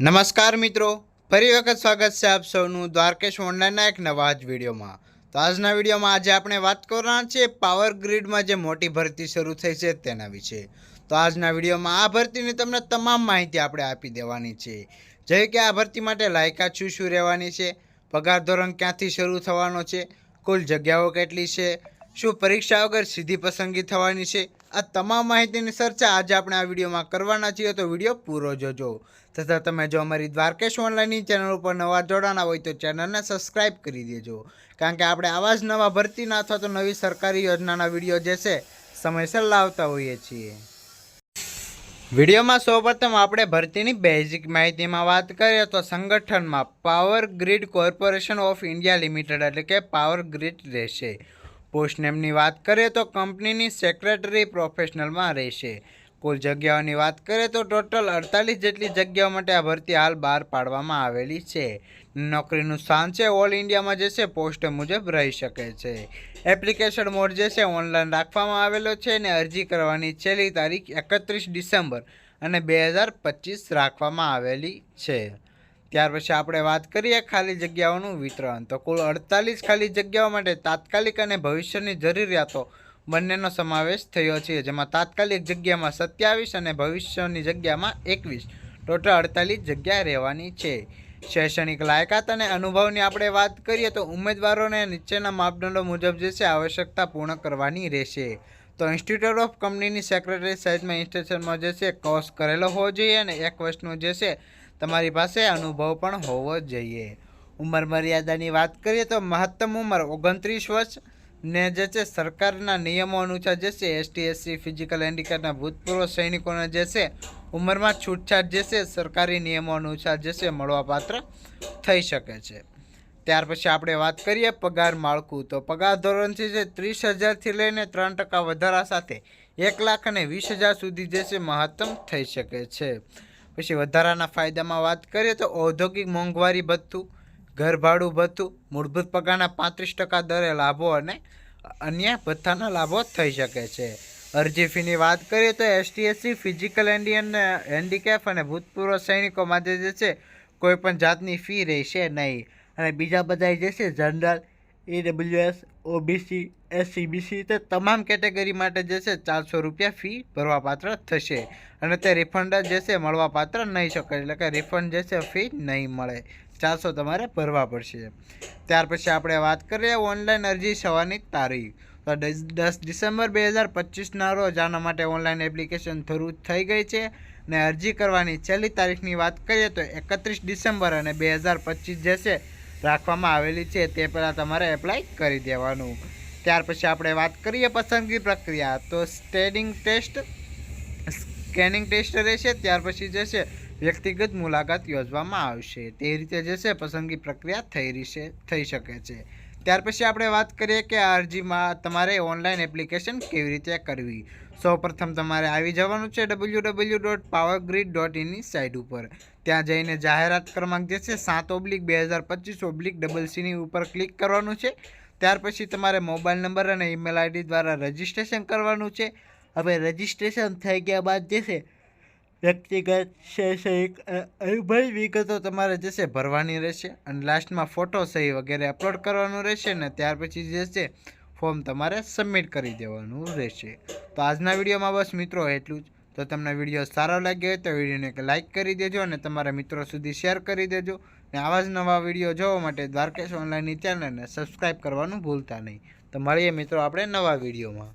નમસ્કાર મિત્રો. ફરી વખત સ્વાગત છે આપ સૌનું દ્વારકેશ ઓનલાઈનના એક નવા જ વિડીયોમાં. તો આજના વિડીયોમાં આજે આપણે વાત કરવાના છીએ પાવર ગ્રીડમાં જે મોટી ભરતી શરૂ થઈ છે તેના વિશે. તો આજના વિડીયોમાં આ ભરતીની તમને તમામ માહિતી આપણે આપી દેવાની છે. જેવી કે આ ભરતી માટે લાયકાત શું શું રહેવાની છે? પગાર ધોરણ ક્યાંથી શરૂ થવાનો છે? કુલ જગ્યાઓ કેટલી છે? શું પરીક્ષા વગર સીધી પસંદગી થવાની છે? આ તમામ માહિતીની ચર્ચા આજે આપણે આ વિડીયોમાં કરવાના છીએ, તો વીડિયો પૂરો જોજો. તથા તમે જો અમારી દ્વારકેશ ઓનલાઈનની ચેનલ ઉપર નવા જોડાના હોય, તો ચેનલને સબસ્ક્રાઇબ કરી દેજો. કારણ કે આપણે આવા જ નવા ભરતીના અથવા તો નવી સરકારી યોજનાના વીડિયો જે છે, સમયસર લાવતા હોઈએ છીએ. વિડીયોમાં સૌપ્રથમ આપણે ભરતીની બેઝિક માહિતીમાં વાત કરીએ, તો સંગઠનમાં power grid corporation of India limited એટલે કે પાવર ગ્રીડ રહેશે. પોસ્ટ નેમની વાત કરીએ તો કંપનીની સેક્રેટરી પ્રોફેશનલમાં રહેશે. કુલ જગ્યાઓની વાત કરીએ તો ટોટલ અડતાલીસ જેટલી જગ્યાઓ માટે આ ભરતી હાલ બહાર પાડવામાં આવેલી છે. નોકરીનું સ્થાન છે, ઓલ ઇન્ડિયામાં જે છે, પોસ્ટ મુજબ રહી શકે છે. એપ્લિકેશન મોડ જે છે, ઓનલાઈન રાખવામાં આવેલો છે અને અરજી કરવાની છેલ્લી તારીખ એકત્રીસ ડિસેમ્બર અને બે હજાર પચીસ રાખવામાં આવેલી છે. ત્યાર પછી આપણે વાત કરીએ ખાલી જગ્યાઓનું વિતરણ. તો કુલ અડતાલીસ ખાલી જગ્યાઓ માટે તાત્કાલિક અને ભવિષ્યની જરૂરિયાતો બંનેનો સમાવેશ થયો છે, જેમાં તાત્કાલિક જગ્યામાં સત્યાવીસ અને ભવિષ્યની જગ્યામાં એકવીસ. ટોટલ અડતાલીસ જગ્યા રહેવાની છે. શૈક્ષણિક લાયકાત અને અનુભવની આપણે વાત કરીએ તો ઉમેદવારોને નીચેના માપદંડો મુજબ જે છે આવશ્યકતા પૂર્ણ કરવાની રહેશે. તો ઇન્સ્ટિટ્યૂટ ઓફ કંપનીની સેક્રેટરી સાઇઝમાં ઇન્સ્ટેશનમાં જે છે કોર્સ કરેલો હોવો જોઈએ અને એક વર્ષનું જે છે તમારી પાસે અનુભવ પણ હોવો જોઈએ. ઉંમર મર્યાદાની વાત કરીએ તો મહત્તમ ઉંમર ઓગણત્રીસ વર્ષ, ને જે છે સરકારના નિયમો અનુસાર જે છે એસટી એસસી ફિઝિકલ હેન્ડીકેપના ભૂતપૂર્વ સૈનિકોને જે છે ઉંમરમાં છૂટછાટ જે છે સરકારી નિયમો અનુસાર જે છે મળવાપાત્ર થઈ શકે છે. ત્યાર પછી આપણે વાત કરીએ પગાર માળખું. તો પગાર ધોરણથી જે ત્રીસ હજારથી લઈને ત્રણ ટકા વધારા સાથે એક લાખ અને વીસ હજાર સુધી જે છે મહત્તમ થઈ શકે છે. પછી વધારાના ફાયદામાં વાત કરીએ તો ઔદ્યોગિક મોંઘવારી ભથ્થું ઘર ભાડું ભથ્થું, મૂળભૂત પગારના પાંત્રીસ ટકા દરે લાભો અને અન્ય ભથ્થાના લાભો થઈ શકે છે. અરજી ફીની વાત કરીએ તો એસટીએસસી ફિઝિકલ એન્ડિયન હેન્ડીકેપ અને ભૂતપૂર્વ સૈનિકો માટે જે છે કોઈપણ જાતની ફી રહેશે નહીં. અને બીજા બધા જે છે જનરલ ઈડબ્લ્યુએસ ઓબીસી એસસીબીસી તે તમામ કેટેગરી માટે જે છે ચારસો રૂપિયા ફી ભરવાપાત્ર થશે. અને તે રિફંડ જે છે મળવાપાત્ર નહીં શકે એટલે કે રિફંડ જે છે ફી નહીં મળે. ચારસો તમારે ભરવા પડશે. ત્યાર પછી આપણે વાત કરીએ ઓનલાઈન અરજી થવાની તારીખ. તો દસ ડિસેમ્બર બે હજાર પચીસના રોજ આના માટે ઓનલાઈન એપ્લિકેશન શરૂ થઈ ગઈ છે. ને અરજી કરવાની છેલ્લી તારીખની વાત કરીએ તો એકત્રીસ ડિસેમ્બર અને બે હજાર પચીસ જે છે રાખવામાં આવેલી છે, તે પહેલાં તમારે એપ્લાય કરી દેવાનું. ત્યાર પછી આપણે વાત કરીએ પસંદગી પ્રક્રિયા. તો સ્ટેડિંગ ટેસ્ટ સ્કેનિંગ ટેસ્ટ રહેશે, ત્યાર પછી જે છે, વ્યક્તિગત મુલાકાત યોજવામાં આવશે. તે રીતે જે છે, પસંદગી પ્રક્રિયા થઈ રહી છે, થઈ શકે છે. ત્યાર પછી આપણે વાત કરીએ કે આ અરજીમાં તમારે ઓનલાઈન એપ્લિકેશન કેવી રીતે કરવી? સૌપ્રથમ તમારે આવી જવાનું છે W W dot power grid dot ઇનની site ઉપર. ત્યાં જઈને જાહેરાત ક્રમાંક જે છે સાત ઓબ્લિક, બે હજાર પચીસ ઓબ્લિક, ડબલ સીની ઉપર ક્લિક કરવાનું છે. ત્યાર પછી તમારે મોબાઈલ નંબર અને ઈમેલ આઈડી દ્વારા રજિસ્ટ્રેશન કરવાનું છે. હવે રજિસ્ટ્રેશન થઈ ગયા બાદ જે છે વ્યક્તિગત શૈક્ષણિક અનુભવી વિગતો તમારે જે છે ભરવાની રહેશે અને લાસ્ટમાં ફોટો સહી વગેરે અપલોડ કરવાનું રહેશે ને ત્યાર પછી જે છે ફોર્મ તમારે સબમિટ કરી દેવાનું રહેશે. તો આજના વિડીયોમાં બસ મિત્રો એટલું જ. તો તમને વીડિયો સારો લાગ્યો હોય તો વિડીયોને લાઇક કરી દેજો અને તમારા મિત્રો સુધી શેર કરી દેજો. ને આવા જ નવા વીડિયો જોવા માટે દ્વારકેશ ઓનલાઈનની ચેનલને સબસ્ક્રાઈબ કરવાનું ભૂલતા નહીં. તો મળીએ મિત્રો આપણે નવા વિડીયોમાં.